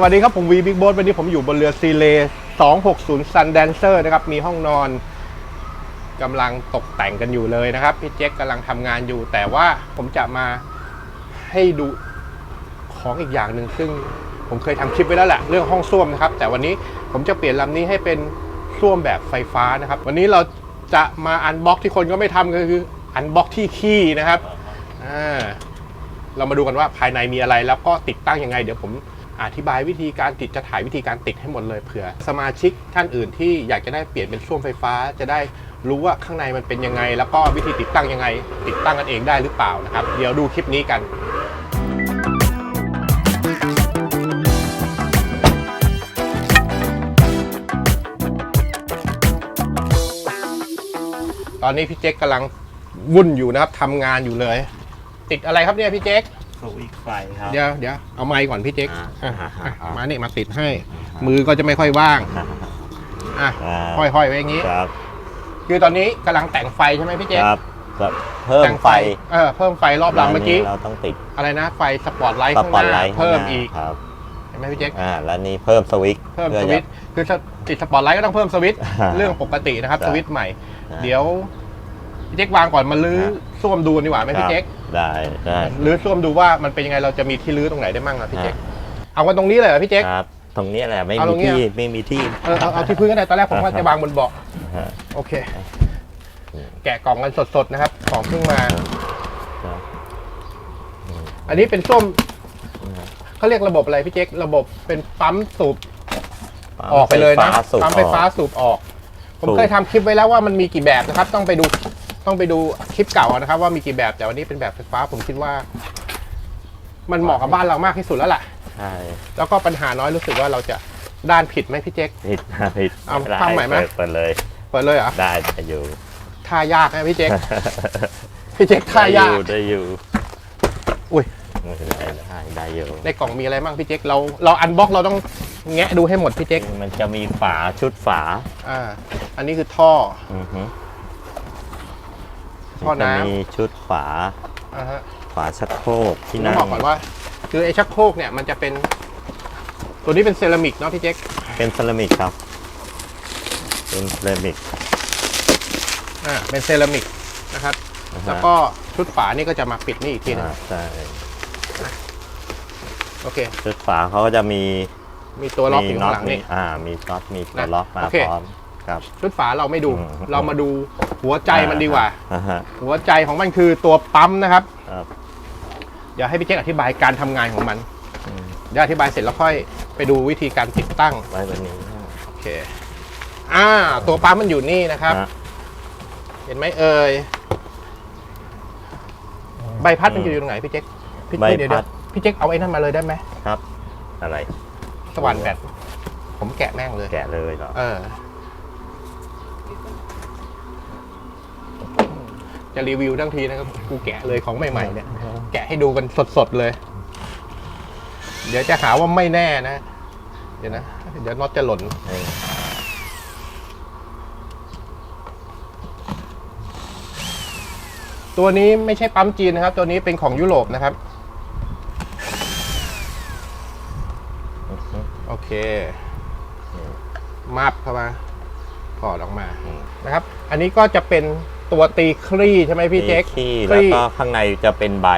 สวัสดีครับ ผมวีบิ๊กโบ๊ทวันนี้ผมอยู่บนเรือซีเล260 Sun Dancer นะครับ มีห้องนอนกำลังตกแต่งกันอยู่เลยนะครับ พี่เจ๊กกำลังทำงานอยู่ แต่ว่าผมจะมาให้ดูของอีกอย่างหนึ่งซึ่งผมเคยทำคลิปไว้แล้วแหละเรื่องห้องส้วมนะครับ แต่วันนี้ผมจะเปลี่ยนลำนี้ให้เป็นส้วมแบบไฟฟ้านะครับ วันนี้เราจะมาอันบ็อกที่คนก็ไม่ทำก็คืออันบ็อกที่ขี้นะครับอ่าเรามาดูกันว่าภายในมีอะไรแล้วก็ติดตั้งยังไง เดี๋ยวผม อธิบายวิธีการติดจะถ่ายวิธีการติดให้หมดเลยเผื่อ สมาชิกท่านอื่นที่อยากจะได้เปลี่ยนเป็นส้วมไฟฟ้า จะได้รู้ว่าข้างในมันเป็นยังไง แล้วก็วิธีติดตั้งยังไง ติดตั้งกันเองได้หรือเปล่านะครับ เดี๋ยวดูคลิปนี้กันตอนนี้พี่เจ๊กกำลังวุ่นอยู่นะครับทำงานอยู่เลย ติดอะไรครับเนี่ยพี่เจ๊ก สวิตช์ไฟครับ เดี๋ยวเดี๋ยวเอาไมค์ก่อนพี่เจ๊กอ่าอะอ่าอะอ่ามมานี่มาติดให้ มือก็จะไม่ค่อยว่างอะอ่าห้อยๆไว้อย่างนี้ ครับคือตอนนี้กำลังแต่งไฟใช่ไหมพี่เจ๊กครับครับเพิ่มแต่งไฟเออเพิ่มไฟรอบลำเมื่อกี้เราต้องติดอะไรนะไฟสปอตไลท์สข้างปอตหไลน้าท์เพิ่มข้างหน้าอีกครับเห็นไหมพี่เจ๊กอ่าแล้วนี่เพิ่มสวิตช์เพิ่มพื่สอวิตจะช์คือถ้าติดสปอตไลท์ก็ต้องเพิ่มสวิตช์อ่าเรื่องปกตินะครับได้สวิตช์ใหม่ได้เดี๋ยว พี่เจ๊กวางก่อนมาลื้อส้วมดูดีกว่าไหมพี่เจ๊กได้ได้ลื้อส้วมดูว่ามันเป็นยังไงเราจะมีที่ลื้อตรงไหนได้มั่งอะพี่เจ๊กเอากันตรงนี้เลยเหรอพี่เจ๊กครับตรงนี้แหละไม่เอาตมีรงเนี้ยที่ไม่มีที่เออเอาเอาที่พื้นก็ได้ตอนแรกผมว่าจะวางบนเบาะฮะโอเค แกะกล่องกันสดๆนะครับกล่องเพิ่งมาครับอันนี้เป็นส้วมเขาเรียกระบบอะไรพี่เจ๊กระบบเป็นปั๊มสูบออกไปเลยนะปั๊มปั๊มไฟฟ้าสูบออก ผมเคยทำคลิปไว้แล้วว่ามันมีกี่แบบนะครับ ต้องไปดู ต้องไปดูคลิปเก่านะครับ ว่ามีกี่แบบแต่วันนี้เป็นแบบไฟฟ้าผมคิดว่า มันเหมาะกับบ้านเรามากที่สุดแล้วล่ะ ใช่แล้วก็ปัญหาน้อยรู้สึกว่าเราจะด้านผิดไหมพี่เจ๊ก ผิดผิดเอาด้ทำใหม่ไหมเปิดเปิดเลยเปิดเลยเหรอได้ได้อยู่ท่ายากนะพี่เจ๊กพี่เจ๊กท่ายากได้อยู่อุ้ยได้ได้ได้อยู่ในกล่องมีอะไรบ้างพี่เจ๊กเราเราอันบ็อกเราต้องแงะดูให้หมดพี่เจ๊กมันจะมีฝาชุดฝาอ่าอันนี้คือท่ออือฮึ ท่อน้ำจะมีชุดฝาอ่าฮะฝาชักโครกที่ต้อนั่งงบอกก่อนว่า คือไอ้ชักโครกเนี่ยมันจะเป็น ตัวนี้เป็นเซรามิกเนาะพี่เจ๊กเป็นเซรามิกครับ เป็นเซรามิกอ่าเป็นเซรามิกนะครับ นะฮะแล้วก็ชุดฝานี่ก็จะมาปิดนี่อีกทีหนึงอ่าใช่โอเค ชุดฝาเขาก็จะมีมีตัวล็อกอมียู่น็ข้าองตหลังมีนี่ อ่ามีน็อตมีตัวนะล็อกมาโอเค พร้อม ครับชุดฝาเราไม่ดู อืมเรามาดูหัวใจมันดีกว่า อ่าฮะหัวใจของมันคือตัวปั๊มนะครับ ครับ เดี๋ยวให้พี่เจ๊กอธิบายการทำงานของมันอืม เดี๋ยวอธิบายเสร็จแล้วค่อยไปดูวิธีการติดตั้ง ไว้วันนี้โอเค อ่า ตัวปั๊มมันอยู่นี่นะครับนะเห็นไหมเอ่ย ใบพัดมันอยู่ตรงไหนพี่เจ๊กพี่ใบเดี๋ยวพัดเดี๋ยวพี่เจ๊กเอาไอ้นั่นมาเลยได้ไหม ครับ อะไร สว่านแบตผมแกะแม่งเลย แกะเลยเหรอเออ จะรีวิวทั้งทีนะครับกูแกะเลยของใหม่ๆเนี่ยแกะให้ดูกันสดๆเลย เดี๋ยวจะหาว่าไม่แน่นะ เดี๋ยวนะ เดี๋ยวน็อตจะหล่นเออตัวนี้ไม่ใช่ปั๊มจีนนะครับ ตัวนี้เป็นของยุโรปนะครับอือฮึโอเคมับเข้ามาถอดออกมาอืมนะครับ อันนี้ก็จะเป็น ตัวตีคลี่ใช่ไหมพี่เจ๊กขี้คแล้วลี่ก็ข้างในจะเป็นใบ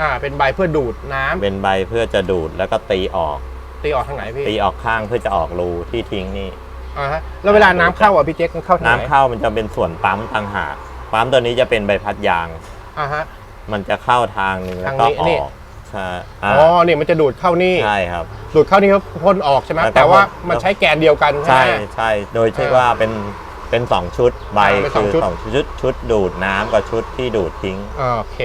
อ่า เป็นใบเพื่อดูดน้ำเป็นใบเพื่อจะดูดแล้วก็ตีออก ตีออกทางไหนพี่ ตีออกข้างเพื่อจะออกรูที่ทิ้งนี่อ่าฮะ แล้วเวลาน้ำเข้าอะพี่เจ๊กมันเข้าทางน้ำไหนเข้ามันจะเป็นส่วนปั๊มต่างหาก ปั๊มตัวนี้จะเป็นใบพัดยาง อ่าฮะ มันจะเข้าทางหนึงแล้วก็ทางนี้อนี่อกใช่อ๋อ่าอนี่มันจะดูดเข้านี่ ใช่ครับ ดูดเข้านี่ก็พ่นออกใช่ไหมแล้วก็แต่ว่าพ่นมันใช้แกนเดียวกันใช่ใช่ไหมใช่โดยที่อ่าว่าเป็น เป็นสองชุดใบอ่าเป็นสองคือชุด สองชุดชุดดูดน้ำกับชุดที่ดูดทิ้ง โอเค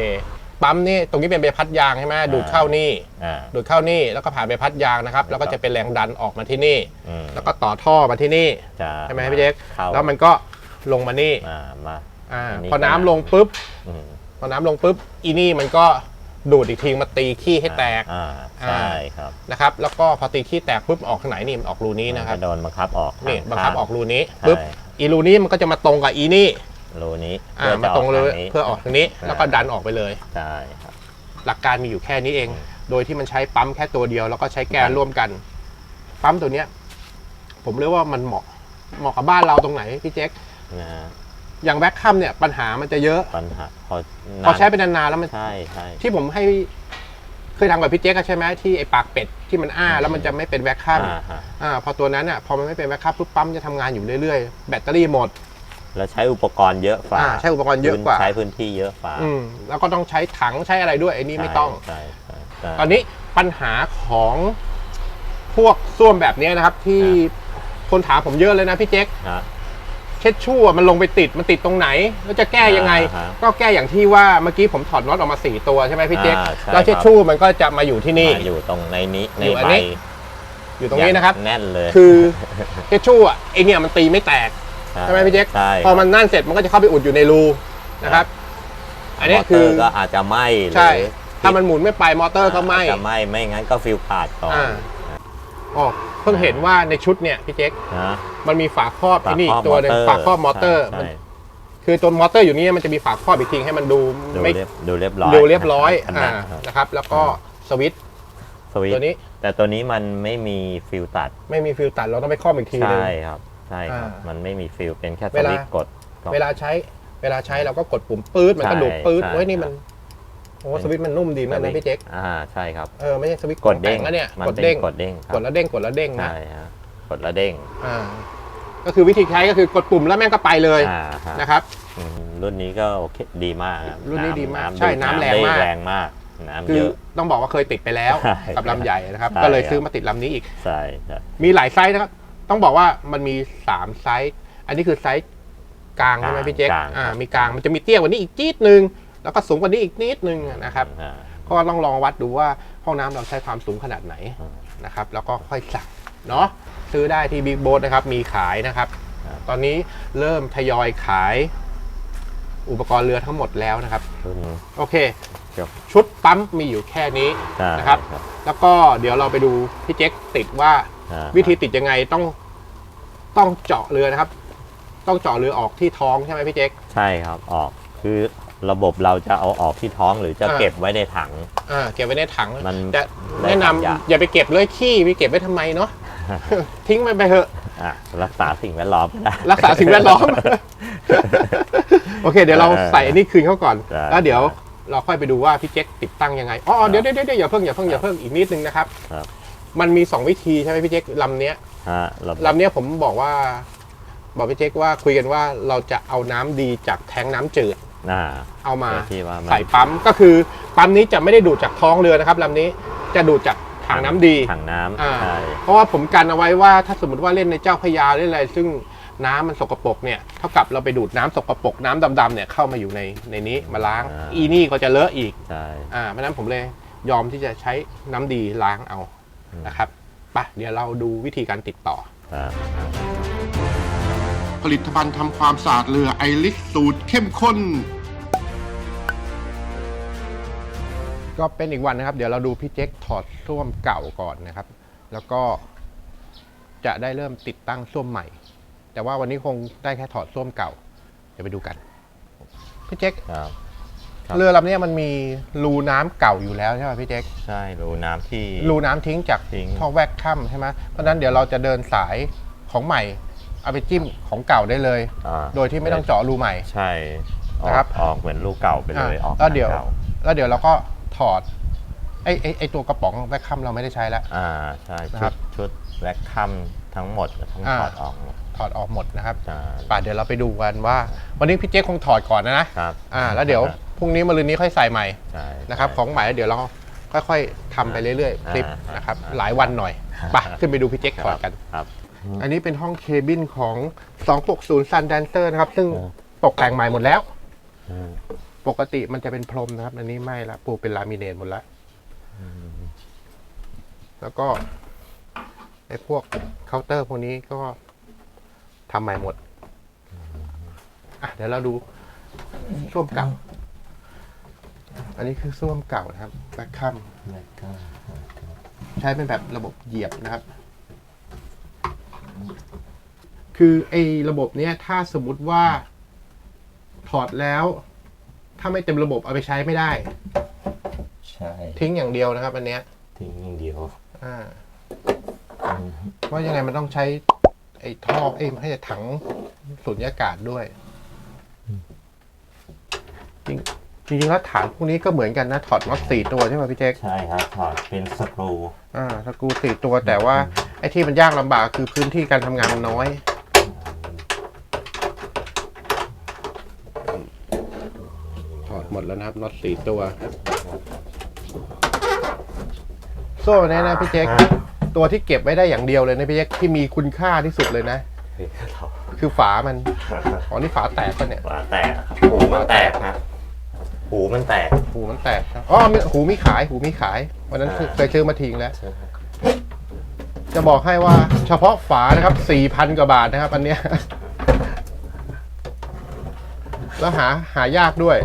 ปั๊มนี่ตรงนี้เป็นใบพัดยางใช่ไหมดูดเข้านี่ อ่า ดูดเข้านี่แล้วก็ผ่านใบพัดยางนะครับ แล้วก็จะเป็นแรงดันออกมาที่นี่ อืมแล้วก็ต่อท่อมาที่นี่ จะใช่ไหมพี่เจ๊กเข้าแล้วมันก็ลงมานี่มามา อ่าอันนี้ พอน้ำลงปุ๊บ อืมพอน้ำลงปุ๊บอีนี่มันก็ดูดอีกทีมาตีขี้ให้แตกอ่าใช่ครับนะครับ แล้วก็พอตีขี้แตกปุ๊บออกทางไหนนี่มันออกรูนี้นะครับ มัจโดนบังคับออกนี่ทาบังคับออกรูนี้ใช่ปุ๊บ อีรูนี้มันก็จะมาตรงกับอีนี่รูนี้อ่าพื่มาจะตรงเลยทนี้เพื่อออกทางนี้อ่าแล้วก็ดันออกไปเลยใช่ครับหลักการมีอยู่แค่นี้เอง โดยที่มันใช้ปั๊มแค่ตัวเดียว แล้วก็ใช้แกนร่วมกัน ปั๊มตัวเนี้ย ผมเรียกว่ามันเหมาะเหมาะกับบ้านเราตรงไหนพี่เจ๊กนะฮะอย่างแบ็คคัมเนี่ยปัญหามันจะเยอะปัญหาพอพอใช้ไปนานๆแล้วมันใช่ใช่ที่ผมให้ เคยทำกับพี่เจ๊กอะใช่ไหมที่ไอปากเป็ดที่มันอ้าแล้วมันจะไม่เป็นแบ็คคัมอ่าฮะอ่าพอตัวนั้นอะพอมันไม่เป็นแบ็คคัมปุ๊บปั๊มจะทำงานอยู่เรื่อยๆ แบตเตอรี่หมด แล้วใช้อุปกรณ์เยอะฝ่าอ่าใช้อุปกรณ์เยอะกว่า ใช้พื้นที่เยอะฝ่าอืมแล้วก็ต้องใช้ถังใช้อะไรด้วยไอ้นี่ไม่ต้อง ใช่ใช่ใช่ ตอนนี้ปัญหาของพวกส้วมแบบเนี้ยนะครับ ที่คนถามผมเยอะเลยนะพี่เจ๊ก ฮะเช็ดชั่วมันลงไปติดมันติดตรงไหน แล้วจะแก้ยังไง อ่าฮะก็แก้อย่างที่ว่าเมื่อกี้ผมถอดน็อตออกมาสี่ตัวใช่ไหมพี่เจ๊กอ่าใช่ แล้วเช็ดครับชั่วมันก็จะมาอยู่ที่นี่ มาอยู่ตรงในนี้ในอยู่อันใบนี้ อยู่ตรงนี้นะครับ แน่นเลยคือเช็ดชั่วไอเนี่ยมันตีไม่แตก ใช่ไหมพี่เจ๊กใช่พอมันนั่นเสร็จมันก็จะเข้าไปอุดอยู่ในรูนะครับ อันนี้มเตคือร์ก็อาจจะไหม้หรือใช่ ถ้ามันหมุนไม่ไปมอเตอร์ก็ไหม้อาจจะไหม้ไม่งั้นก็ฟิลขาดก่อน อ่า อ๋อเพิ่งเห็นว่าในชุดเนี่ยพี่เจ๊กนะมันมีฝาครอบฝาไอ้นี่ครอบตัวหนึงมอเตอร์ฝาครอบมอเตอร์ใช่มันใช่คือตัวมอเตอร์อยู่นี่มันจะมีฝาครอบอีกทีให้มันดูดูไม่เรียบดูเรียบร้อยดูเรียบร้อยขอ่านาดครับนะครับ แล้วก็สวิตช์ สวิตตัวช์นี้ แต่ตัวนี้มันไม่มีฟิลตัด ไม่มีฟิลตัดเราต้องไปครอบอีกทีนึง ใช่ครับ ใช่ครับ อ่ามัมันไม่มีฟิลเป็นแค่สเวลา วิตช์กดก็เวลาใช้เวลาใช้เราก็กดปุ่มปื๊ดมันก็ดูดปื๊ดใช่โอ้ยนี่มันใช่โอ้สวิตช์มันนุ่มดีมากนะพี่เจ๊กอ่าใช่ครับเออไม่ใช่สวิตช์กดเด้งแต่แล้วเนี่ยมันกดเป็นเด้งกดเด้งครักดแล้วเด้งกดแล้วเด้งนะใช่ฮะกดแล้วเด้งอ่าก็คือวิธีใช้ก็คือกดปุ่มแล้วแม่งก็ไปเลยอ่าฮะนะครับอืมรุ่นนี้ก็โอเคดีมากคบรุ่นนี้ดีมากำใช่น้ำแรงได้มากแรงมากน้ำคืเยออะต้องบอกว่าเคยติดไปแล้วใช่กับลำใหญ่นะครับใช่ก็เลยครับซื้อมาติดลำนี้อีกใช่ใช่มีหลายไซส์นะครับ ต้องบอกว่ามันมีสามไซส์อันนี้คือไซส์กลางใช่ไหมพี่เจ๊กอ่ามีกลางมันจะมีเตี้ยกว่านี้อีกจี๊ดนึง แล้วก็สูงกว่านี้อีกนิดนึงนะครับอ่าก็ต้องลองวัดดูว่าห้องน้ำเราใช้ความสูงขนาดไหนอืมนะครับแล้วก็ค่อยสั่งเนาะซื้อได้ที่บิ๊กโบ t นะครับมีขายนะครับครับ ตอนนี้เริ่มทยอยขายอุปกรณ์เรือทั้งหมดแล้วนะครับรุ่นโอเคครับชุดปั๊มมีอยู่แค่นี้ใช่นะครับ แล้วก็เดี๋ยวเราไปดูพี่เจ๊กติดว่าอ่าวิธีติดยังไงต้องต้องเจาะเรือนะครับ ต้องเจาะเรือออกที่ท้องใช่ไหมพี่เจ๊กใช่ครับออกคือ ระบบเราจะเอาออกที่ท้องหรือจะอ่าเก็บไว้ในถัง อ่าเก็บไว้ในถังมันแต่ได้แนะนำสามอย่างอย่าไปเก็บเลยขี้ไปเก็บไว้ทำไมเนาะ ทิ้งมันไปเถอะ อะรักษาสิ่งแวดล้อมได้ รักษาสิ่งแวดล้อม โอเค เดี๋ยวเราใส่อันนี้คืนเขาก่อน ได้แล้วเดี๋ยวเราค่อยไปดูว่าพี่เจ๊กติดตั้งยังไง อ๋อเดี๋ยวเดี๋ยวเดี๋ยวอย่าเพิ่งอย่าเพิ่งอย่าเพิ่งอีกนิดนึงนะครับ ครับ มันมีสองวิธีใช่ไหมพี่เจ๊กลำเนี้ยฮะระบบลำเนี้ยผมบอกว่า บอกพี่เจ๊กว่าคุยกันว่าเราจะเอาน้ำดีจากแทงน้ำจืด อ่าเอามาที่ว่ามันใส่ปั๊มก็คือปั๊มนี้จะไม่ได้ดูดจากท้องเรือนะครับลำนี้จะดูดจากถังน้ำดีถังน้ำอ่าใช่เพราะว่าผมกันเอาไว้ว่าถ้าสมมติว่าเล่นในเจ้าพระยาเล่นอะไร ซึ่งน้ำมันสกปรกเนี่ยเท่ากับเราไปดูดน้ำสกปรกน้ำดำๆเนี่ยเข้ามาอยู่ในในนี้มาล้าง อีนี่ก็จะเลอะอีกใช่อ่าเพราะฉะนั้นผมเลยยอมที่จะใช้น้ำดีล้างเอานะครับไปเดี๋ยวเราดูวิธีการติดต่อครับผลิตภัณฑ์ทำความสะอาดเรือไอริสสูตรเข้มข้น ก็เป็นอีกวันนะครับ เดี๋ยวเราดูพี่เจ๊กถอดส้วมเก่าก่อนนะครับ แล้วก็จะได้เริ่มติดตั้งส้วมใหม่ แต่ว่าวันนี้คงได้แค่ถอดส้วมเก่า เดี๋ยวไปดูกัน พี่เจ๊กครับครับเรือลำเนี้ยมันมีรูน้ำเก่าอยู่แล้วใช่ไหมพี่เจ๊กใช่รูน้ำที่รูน้ำทิ้งจากทิ้งท่อแวกค่ำใช่ไหมเพราะฉะนั้นเดี๋ยวเราจะเดินสายของใหม่ เอาไปจิ้มของเก่าได้เลยอ่าโดยที่ไม่ต้องเจาะรูใหม่ ใช่ออกนะครับออกเหมือนรูเก่าไปเลยอะออกแล้วเดี๋ยวก่าแล้วเดี๋ยวเราก็ ถอดไอ้ไอ้ไอ้ตัวกระป๋องแวกค่ำเราไม่ได้ใช้แล้ว อ่าใช่นะคชุรัดบ ชุดแว็กคัมทั้งหมดทั้งอ่าถอดออกหมดถอดออกหมดนะครับใช่ป่ะเดี๋ยวเราไปดูกันว่า วันนี้พี่เจ๊คงถอดก่อนนะนะครับอ่า แล้วเดี๋ยวพรุ่งนี้มะรืนนี้ค่อยใส่ใหม่ใช่ นะครับใช่ของใหม่แล้วเดี๋ยวเราค่อยๆทำไปเรื่อยๆคลิปอ่านนะครับอ่าหลายวันหน่อยไปขึ้นไปดูพี่เจ๊กถอดกัน ครับ อันนี้เป็นห้องเคบินของ 260 Sun Dancer นะครับ ซึ่งอ่าตกแต่งใหม่หมดแล้วอืม ปกติมันจะเป็นพรมนะครับ อันนี้ไม่ละปูเป็นลามิเนตหมดล้วแล้วก็ไอ้พวกเคาน์เตอร์พวกนี้ก็ทำใหม่หมด อะเดี๋ยวเราดูส้วมเก่า อันนี้คือส้วมเก่านะครับแบคคัมใช้เป็นแบบระบบเหยียบนะครับ คือไอ้ระบบเนี้ยถ้าสมมติว่าถอดแล้ว ถ้าไม่เต็มระบบเอาไปใช้ไม่ได้ ใช่ทิ้งอย่างเดียวนะครับ อันเนี้ยทิ้งอย่างเดียวอ่าเพราะยังไงมันต้องใช้ ไอ้ท่อเอ้ยไม่ใช่ถังสูญญากาศด้วย จริงจริงๆแล้วฐานพวกนี้ก็เหมือนกันนะถอดน็อตสี่ตัวใช่ไหมพี่เจ๊กใช่ครับถอดเป็นสกรูอ่าสกรูสี่ตัวแต่ว่าไอ้ที่มันยากลำบากคือพื้นที่การทำงานมันน้อย ถอดหมด แล้วนะครับน็อตสี่ตัว โซ่เนี้นะพี่เจ๊กตัวที่เก็บไว้ได้อย่างเดียวเลยนะพี่เจ๊กที่มีคุณค่าที่สุดเลยนะคือฝามันอ๋อนี่ฝาแตกปะเนี่ย ฝาแตกครับหูมันแตกนะหูมันแตก หูมันแตกครับอ๋อมีหูมีขาย หูมีขาย วันนั้นอ่าเคยซื้อมาทิ้งแล้ว จะบอกให้ว่าเฉพาะฝานะครับสี่พันกว่าบาทนะครับ อันเนี้ย แล้วหาหายากด้วย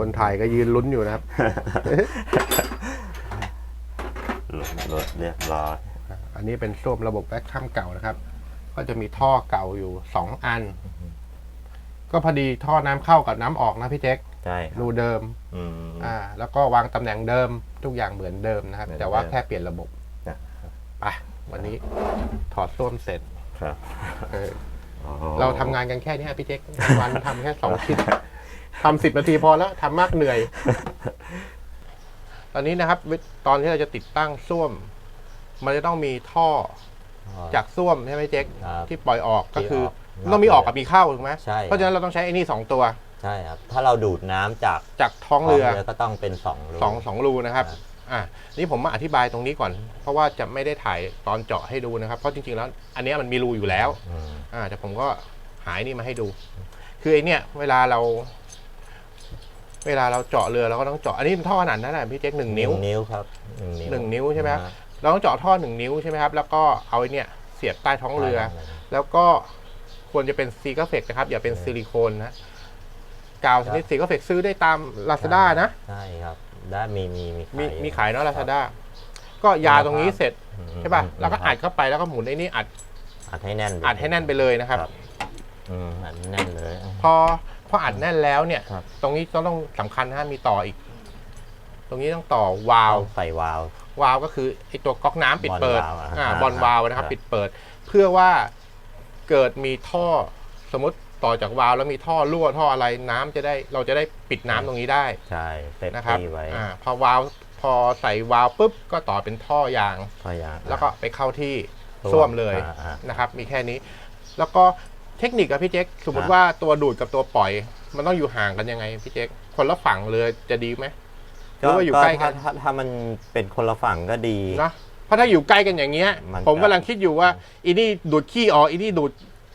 คนถ่ายก็ยืนลุ้นอยู่นะครับ หลุดหลุดเรียบร้อยอันนี้เป็นส้วมระบบแบ็คคัมเก่านะครับ ก็จะมีท่อเก่าอยู่สองอัน ก็พอดีท่อน้ำเข้ากับน้ำออกนะพี่เจ๊กใช่ครับรูเดิม อืม อ่า แล้วก็วางตำแหน่งเดิมทุกอย่างเหมือนเดิมนะครับ เหมือนแต่ว่าแค่เปลี่ยนระบบนะ ไปวันนี้ถอดส้วมเสร็จครับเอออ้โหเราทำงานกันแค่นี้ฮะพี่เจ๊กวันทำแค่สองชิ้น ทำสิบนาทีพอแล้วทำมากเหนื่อย ตอนนี้นะครับวิตอนที่เราจะติดตั้งส้วม มันจะต้องมีท่อจากส้วมใช่ไหมเจ๊กครับที่ปล่อยออกก็คือที่ออกต้องมีออกกับมีเข้าถูกไหมใช่ เพราะฉะนั้นเราต้องใช้ไอ้นี่สองตัว ใช่ครับ ถ้าเราดูดน้ำจากจากท้องเรือก็ต้องเป็นสองรู สองสองรูนะครับ ครับ อะนี่ผมมาอธิบายตรงนี้ก่อน เพราะว่าจะไม่ได้ถ่ายตอนเจาะให้ดูนะครับ เพราะจริงๆแล้ว อันเนี้ยมันมีรูอยู่แล้ว อืมอ่าแต่ผมก็หายนี่มาให้ดู คือไอเนี้ยเวลาเรา เวลาเราเจาะเรือเราก็ต้องเจาะอันนี้เป็นท่อขนาดนั้นแหละพี่เจ๊กหนึ่งนิ้วหนิ้วครับหนึ่งนิ้วหนึ่งนิ้วใช่ไหมครับนะเราต้องเจาะท่อหนึ่งนิ้วใช่ไหมครับแล้วก็เอาไอเนี้ยเสียบใต้ท้องเรือใช่แล้วก็ควรจะเป็นซีกาเฟกนะครับ อย่าเป็นซิลิโคนนะกาวชนิดซีกาเฟกซื้อได้ตามลาซาด้านะใช่ครับได้มีมีมีมีขายมีขายเนาะลาซาด้าก็ยาตรงนี้เสร็จอืมใช่ป่ะมแล้วก็อัดเข้าไปแล้วก็หมุนไอ้นี่อัดอัดให้แน่นอัดให้แน่นไปเลยนะครับอืมอัดแน่นเลย พอ พออัดแน่นแล้วเนี่ย ครับ ตรงนี้ก็ต้องสำคัญนะฮะมีต่ออีก ตรงนี้ต้องต่อวาล์วต้องใส่วาล์ว วาล์วก็คือไอตัวก๊อกน้ำปิดเปิดบอลวาล์วอะอ่าอ่าบอลวาล์วนะครับ ครับ ปิดเปิด เพื่อว่าเกิดมีท่อสมมติต่อจากวาล์วแล้วมีท่อรั่วท่ออะไรน้ำจะได้เราจะได้ปิดน้ำตรงนี้ได้ ใช่เซฟนะครับตี้ไว้อ่าพอวาล์วพอใส่วาล์วปุ๊บก็ต่อเป็นท่อยางพอยางแล้วก็ไปเข้าที่ส้วมส้วมเลยอ่าอ่านนะครับ มีแค่นี้ แล้วก็ เทคนิคอะพี่เจ๊กสมมติครับว่าตัวดูดกับตัวปล่อย มันต้องอยู่ห่างกันยังไงพี่เจ๊กคนละฝั่งเลยจะดีไหมหรือว่าอยู่ใกล้กันถ้าถ้าถ้ามันเป็นคนละฝั่งก็ดีนะเพราะถ้าอยู่ใกล้กันอย่างเงี้ยมันผมก็กำลังคิดอยู่ว่าอีนี่ดูดขี้ออกอีนี่ดูด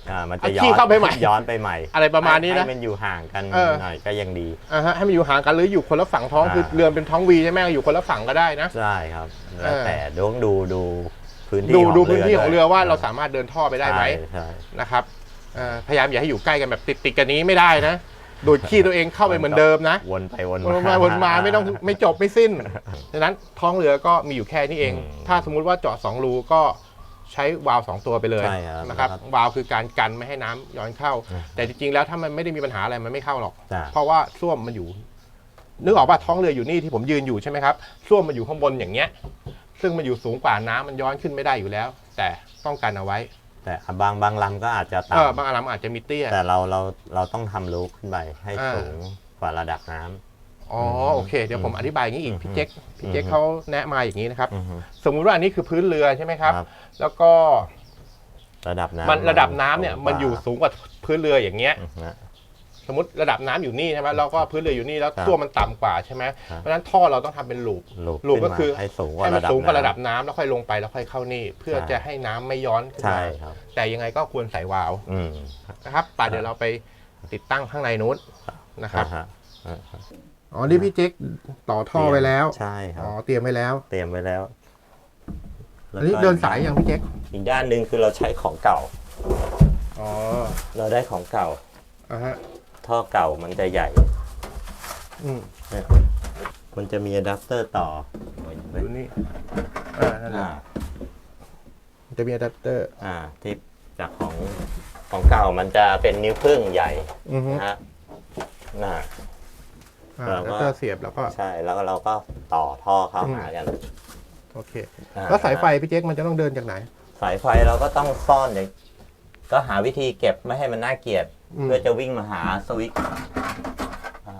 อ่ามันเอาจะย้ขี้อนเข้าไปใหม่ย้อนไปใหม่ อะไรประมาณนี้นะให้มันอยู่ห่างกันเออหน่อยก็ยังดีอ่าฮะให้มันอยู่ห่างกันหรืออยู่คนละฝั่งท้องอ่าคือเรือเป็นท้องวีใช่ไหมอยู่คนละฝั่งก็ได้นะใช่ครับเอแล้วอแต่ต้องดูดูพื้นที่ดูของดูพื้นที่ของด้วยเรือว่าเราสามารถเดินท่อไปได้ไหมใช่ใช่นะครับเอ่อ พยายามอย่าให้อยู่ใกล้กันแบบติดติดๆกันนี้ไม่ได้นะดูดขี้ตัวเองเข้าไปเหมือนเดิมนะวนไปวนวนมาวนมาไม่ต้องไม่จบไม่สิ้นดังนั้นท้องเรือก็มีอยู่แค่นี้เองอืมถ้าสมมุติว่าเจาะสองรูก็ใช้วาล์วสองตัวไปเลยใช่ครับนะครับนะครับวาล์วคือการกันไม่ให้น้ำย้อนเข้าอืมแต่จริงๆแล้วถ้ามันไม่ได้มีปัญหาอะไรมันไม่เข้าหรอกจ้ะเพราะว่าส้วมมันอยู่ นึกออกป่ะท้องเรืออยู่นี่ที่ผมยืนอยู่ใช่ไหมครับส้วมมันอยู่ข้างบนอย่างเงี้ย ซึ่งมันอยู่สูงกว่าน้ำมันย้อนขึ้นไม่ได้อยู่แล้ว แต่ต้องกันเอาไว้ แต่บางบางลำก็อาจจะเออต่ำบางอันมันอาจจะมีเตี้ยแต่เราเราเราต้องทำรูขึ้นไปให้อ่าสูงกว่าระดับน้ำ อ๋อโอเคเดี๋ยวผมอธิบายอย่างนี้อีกอืมพี่เจ๊กพี่เจ๊กอืมเขาแนะมาอย่างนี้นะครับ อือฮึสมมุติว่าอันนี้คือพื้นเรือใช่ไหมครับ ครับ แล้วก็ระดับน้ำมันระดับน้ำเนี่ยมันอยู่สูงกว่าพื้นเรืออย่างเงี้ยอือฮึ สมมติระดับน้ำอยู่นี่ใช่ไหมแล้วก็พื้นเรืออยู่นี่แล้วครับส้วมมันต่ำกว่าใช่ไหมครับเพราะฉะนั้นท่อเราต้องทำเป็นลูปลูปลูปขึ้นก็คือมาให้สูงกว่าให้มันระดับสูงกว่าระดับน้น้ำแล้วค่อยลงไปแล้วค่อยเข้านี่ เพื่อใช่ จะให้น้ำไม่ย้อนขึ้ำนใช่มาครับ แต่ยังไงก็ควรใส่วาล์วอืมนะครับป่ะเดี๋ยวเราไปติดตั้งข้างในนู้นนะครับอ่าฮะอ่าฮะอ๋อนี่พี่เจ๊กต่อท่อไว้แล้วใช่ครัอ๋บอเตรียมไว้แล้วเตรียมไว้แล้วอันนี้แล้วก็เดินสายอย่างพี่เจ๊กอีกด้านหนึ่งคือเราใช้ของเก่า อ๋อเราได้ของเก่า อะฮะ ท่อเก่ามันจะใหญ่อืมเนี่ยมันจะมีอะแดปเตอร์ต่อไว้ดูนี่อ่านั่นแหละอ่าจะมีอะแดปเตอร์อ่าที่จากของของเก่ามันจะเป็นนิ้วครึ่งใหญ่อือฮึนะฮะน่ะ อ่าเราแล้วก็ก็เสียบแล้วก็ ใช่แล้วเราก็ต่อท่อเข้าหากันโอเค อ่แล้วสายไฟพี่เจ๊กมันจะต้องเดินจากไหน สายไฟเราก็ต้องซ่อนอย่าง ก็หาวิธีเก็บไม่ให้มันน่าเกลียด อืม เพื่อจะวิ่งมาหาสวิตช์อ่า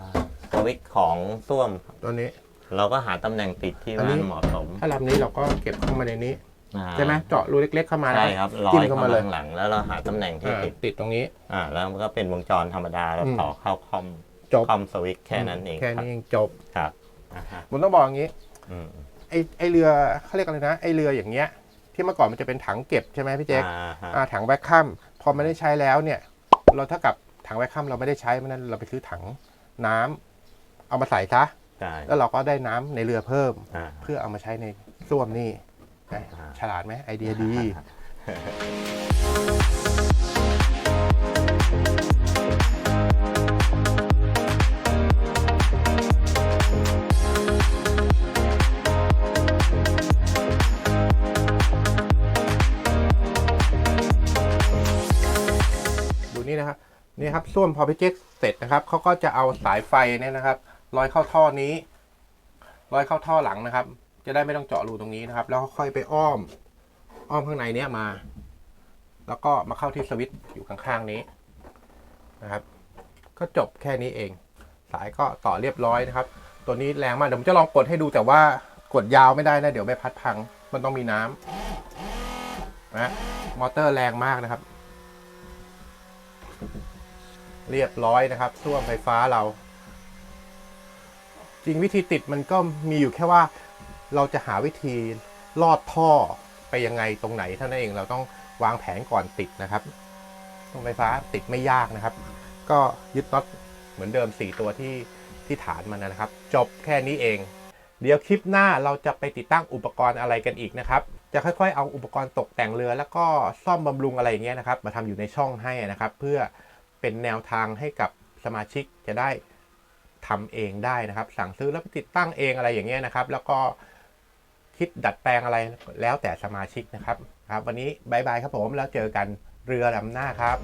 สวิตช์ของส้วม ตัวนี้ เราก็หาตำแหน่งติดที่อันนี้ มันเหมาะสมถ้าลำนี้เราก็เก็บเข้ามาในนี้อ่าใช่ไหมเจาะรูเล็ก ๆ เข้ามาแล้วใช่ครับร้อจิ้มยเข้าเข้ามามาเลยข้างหลัง แล้วเราหาตำแหน่งที่อ่าติดติดตรงนี้ อ่าแล้วมันก็เป็นวงจรธรรมดาแล้วอืม ต่อเข้าคอมจบคอมสวิตช์แค่นั้นเองแค่ครับนี้เองจบ ครับอ่าฮะผมต้องบอกอย่างนี้ อืมไอไอเรือเขาเรียกอะไรนะไอเรืออย่างเงี้ย ที่เมื่อก่อนมันจะเป็นถังเก็บใช่ไหมพี่เจ๊กอ่าฮะอ่าถังแวคคัมพอไม่ได้ใช้แล้วเนี่ย เราเท่ากับถังแวคคัมเราไม่ได้ใช้เพราะฉะนั้นเราไปซื้อถังน้ำเอามาใส่ซะใช่แล้วเราก็ได้น้ำในเรือเพิ่มอ่าเพื่อเอามาใช้ในส้วมนี่นะอ่าฉลาดไหมไอเดียดีดู ครับส้วมพอพี่เจ๊กเสร็จนะครับเขาก็จะเอาสายไฟเนี่ยนะครับร้อยเข้าท่อนี้ร้อยเข้าท่อหลังนะครับ จะได้ไม่ต้องเจาะรูตรงนี้นะครับ แล้วค่อยไปอ้อม อ้อมข้างในเนี้ยมา แล้วก็มาเข้าที่สวิตช์อยู่ข้างๆนี้นะครับ ก็จบแค่นี้เอง สายก็ต่อเรียบร้อยนะครับ ตัวนี้แรงมากเดี๋ยวผมจะลองกดให้ดูแต่ว่ากดยาวไม่ได้นะ เดี๋ยวใบพัดพัง มันต้องมีน้ำนะมอเตอร์แรงมากนะครับ เรียบร้อยนะครับส้วมไฟฟ้าเรา จริงวิธีติดมันก็มีอยู่แค่ว่าเราจะหาวิธีลอดท่อไปยังไงตรงไหนเท่านั้นเองเราต้องวางแผนก่อนติดนะครับส้วมไฟฟ้าติดไม่ยากนะครับ ก็ยึดน็อตเหมือนเดิม 4 ตัวที่ที่ฐานมันนะครับ จบแค่นี้เอง เดี๋ยวคลิปหน้าเราจะไปติดตั้งอุปกรณ์อะไรกันอีกนะครับ จะค่อยๆ เอาอุปกรณ์ตกแต่งเรือ แล้วก็ซ่อมบำรุงอะไรอย่างเงี้ยนะครับ มาทำอยู่ในช่องให้นะครับ เพื่อ เป็นแนวทางให้กับสมาชิกจะได้ทำเองได้นะครับ สั่งซื้อแล้วไปติดตั้งเองอะไรอย่างเงี้ยนะครับ แล้วก็คิดดัดแปลงอะไรแล้วแต่สมาชิกนะครับครับ วันนี้บายบายครับผมแล้วเจอกันเรือลำหน้าครับ